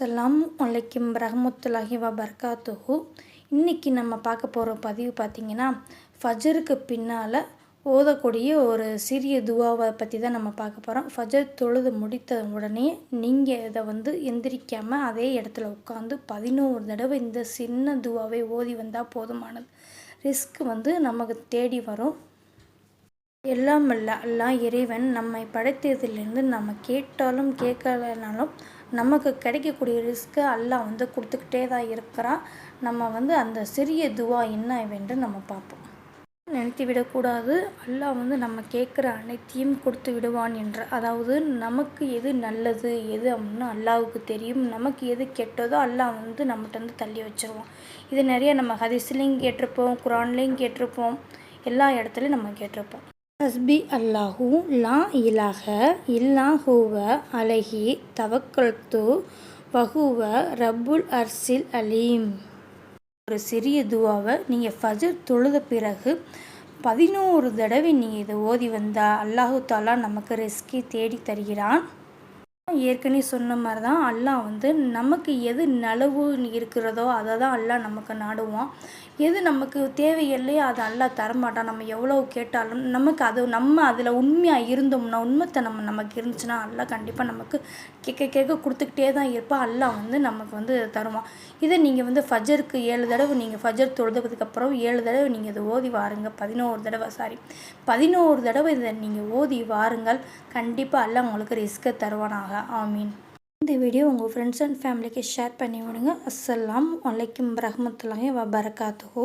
அஸ்ஸலாம் வலைக்கம் ரஹமத்துல்லாஹி வபர்காத்துஹு. இன்றைக்கி நம்ம பார்க்க போகிற பதிவு பார்த்திங்கன்னா ஃபஜருக்கு பின்னால் ஓதக்கூடிய ஒரு சிறிய துவாவை பற்றி தான் நம்ம பார்க்க போகிறோம் ஃபஜர் தொழுது முடித்த உடனே நீங்கள் இதை வந்து எந்திரிக்காமல் அதே இடத்துல உட்காந்து பதினோரு தடவை இந்த சின்ன துவாவை ஓதி வந்தால் போதுமானது. ரிஸ்க் வந்து நமக்கு தேடி வரும். எல்லாம் அல்ல அல்லாஹ் இறைவன் நம்மை படைத்ததிலிருந்து நம்ம கேட்டாலும் கேட்கலனாலும் நமக்கு கிடைக்கக்கூடிய ரிஸ்க்கை அல்லாஹ் வந்து கொடுத்துக்கிட்டே தான் இருக்கிறான். நம்ம வந்து அந்த சிறிய துவா என்ன என்று நம்ம பார்ப்போம். நினைத்து விடக்கூடாது. அல்லாஹ் வந்து நம்ம கேட்குற அனைத்தையும் கொடுத்து விடுவான் என்று அதாவது நமக்கு எது நல்லது எது அப்படின்னு அல்லாவுக்கு தெரியும். நமக்கு எது கெட்டதோ அல்லாஹ் வந்து நம்மகிட்ட வந்து தள்ளி வச்சுருவோம் இது நிறைய நம்ம ஹதிஸ்லேயும் கேட்டிருப்போம் குரான்லேயும் கேட்டிருப்போம். எல்லா இடத்துலையும் நம்ம கேட்டிருப்போம். ஹஸ்பி அல்லாஹூ லா இலாஹ இல்லா ஹூவ அலஹி தவக்கல்து வஹுவ ரப்புல் அர்சில் அலீம். ஒரு சிறிய துவாவை நீங்கள் ஃபஜர் தொழுத பிறகு பதினோரு தடவை நீங்கள் இதை ஓதி வந்தால் அல்லாஹு தாலா நமக்கு ரெஸ்கி தேடி தருகிறான். ஏற்கனவே சொன்ன மாதிரி தான் அல்லாஹ் வந்து நமக்கு எது நலவு இருக்கிறதோ அதை தான் அல்லாஹ் நமக்கு நாடுவான். எது நமக்கு தேவையில்லையோ அதை அல்லாஹ் தரமாட்டான். நம்ம எவ்வளோ கேட்டாலும் நமக்கு அது நம்ம அதில் உண்மையாக இருந்தோம்னா உண்மைத்தை நம்ம நமக்கு இருந்துச்சுன்னா அல்லாஹ் கண்டிப்பாக நமக்கு கேட்க கேட்க கொடுத்துக்கிட்டே தான் இருப்பான் அல்லாஹ் வந்து நமக்கு வந்து தருவான். இதை நீங்கள் வந்து ஃபஜருக்கு ஏழு தடவை நீங்கள் ஃபஜர் தொழுதுக்கப்புறம் ஏழு தடவை நீங்கள் இதை ஓதி வாருங்க. பதினோரு தடவை சாரி பதினோரு தடவை இதை நீங்கள் ஓதி வாருங்கள். கண்டிப்பாக அல்லாஹ் உங்களுக்கு ரிஸ்க்கை தருவானாக. ஆமீன். இந்த வீடியோ உங்கள் ஃப்ரெண்ட்ஸ் அண்ட் ஃபேமிலிக்கு ஷேர் பண்ணி விடுங்க. அஸ்ஸலாம் வலைக்கம் ரஹமத்துல்லாஹி வபரகாத்துஹூ.